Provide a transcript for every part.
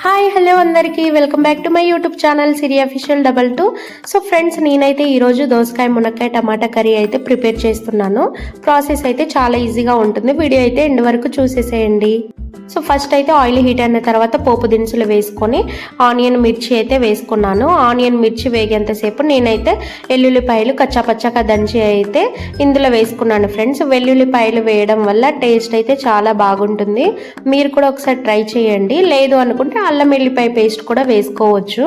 Hi hello అందరికీ. Welcome back to my YouTube channel Siri official double two so friends నేనైతే ఈరోజు దోసకాయ మునక్కాయ టమాటా కర్రీ అయితే ప్రిపేర్ చేస్తున్నాను. ప్రాసెస్ అయితే చాలా ఈజీగా ఉంటుంది. వీడియో అయితే ఎండ్ వరకు చూసేసేయండి. సో ఫస్ట్ అయితే ఆయిల్ హీట్ అయిన తర్వాత పోపు దినుసులు వేసుకొని ఆనియన్ మిర్చి అయితే వేసుకున్నాను. ఆనియన్ మిర్చి వేగేంతసేపు నేనైతే వెల్లుల్లిపాయలు కచ్చాపచ్చాగా దంచి అయితే ఇందులో వేసుకున్నాను ఫ్రెండ్స్ వెల్లుల్లిపాయలు వేయడం వల్ల టేస్ట్ అయితే చాలా బాగుంటుంది. మీరు కూడా ఒకసారి ట్రై చేయండి. లేదు అనుకుంటే అల్లం వెల్లిపాయ పేస్ట్ కూడా వేసుకోవచ్చు.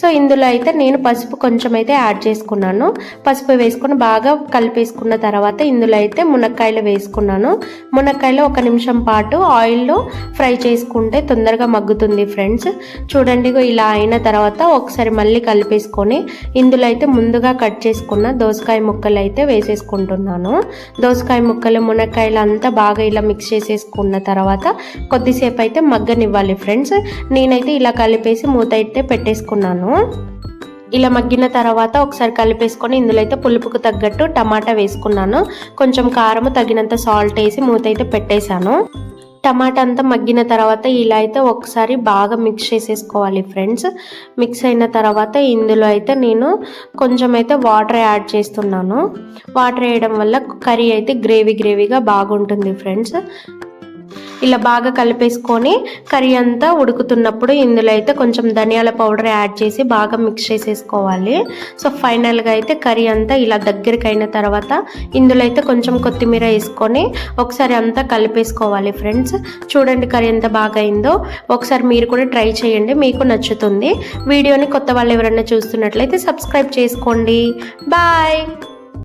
సో ఇందులో అయితే నేను పసుపు కొంచెం అయితే యాడ్ చేసుకున్నాను. పసుపు వేసుకొని బాగా కలిపేసుకున్న తర్వాత ఇందులో అయితే మునక్కాయలు వేసుకున్నాను. మునక్కాయలు ఒక నిమిషం పాటు ఆయిల్లో ఫ్రై చేసుకుంటే తొందరగా మగ్గుతుంది ఫ్రెండ్స్. చూడండి ఇలా అయిన తర్వాత ఒకసారి మళ్ళీ కలిపేసుకొని ఇందులో అయితే ముందుగా కట్ చేసుకున్న దోసకాయ ముక్కలు అయితే వేసేసుకుంటున్నాను. దోసకాయ ముక్కలు మునక్కాయలు అంతా బాగా ఇలా మిక్స్ చేసేసుకున్న తర్వాత కొద్దిసేపు అయితే మగ్గనివ్వాలి ఫ్రెండ్స్. నేనైతే ఇలా కలిపేసి మూత అయితే పెట్టేసుకున్నాను. ఇలా మగ్గిన తర్వాత ఒకసారి కలిపేసుకొని ఇందులో అయితే పులుపుకు తగ్గట్టు టమాటా వేసుకున్నాను. కొంచెం కారం తగినంత సాల్ట్ వేసి మూత అయితే పెట్టేశాను. టమాటా అంతా మగ్గిన తర్వాత ఇలా అయితే ఒకసారి బాగా మిక్స్ చేసేసుకోవాలి ఫ్రెండ్స్. మిక్స్ అయిన తర్వాత ఇందులో అయితే నేను కొంచెం అయితే వాటర్ యాడ్ చేస్తున్నాను. వాటర్ వేయడం వల్ల కర్రీ అయితే గ్రేవీ గ్రేవీగా బాగుంటుంది ఫ్రెండ్స్. ఇలా బాగా కలిపేసుకొని కర్రీ అంతా ఉడుకుతున్నప్పుడు ఇందులో అయితే కొంచెం ధనియాల పౌడర్ యాడ్ చేసి బాగా మిక్స్ చేసేసుకోవాలి. సో ఫైనల్గా అయితే కర్రీ అంతా ఇలా దగ్గరికి అయిన తర్వాత ఇందులో అయితే కొంచెం కొత్తిమీర వేసుకొని ఒకసారి అంతా కలిపేసుకోవాలి ఫ్రెండ్స్. చూడండి కర్రీ ఎంత బాగా అయిందో. ఒకసారి మీరు కూడా ట్రై చేయండి మీకు నచ్చుతుంది. వీడియోని కొత్త వాళ్ళు ఎవరైనా చూస్తున్నట్లయితే సబ్స్క్రైబ్ చేసుకోండి. బాయ్!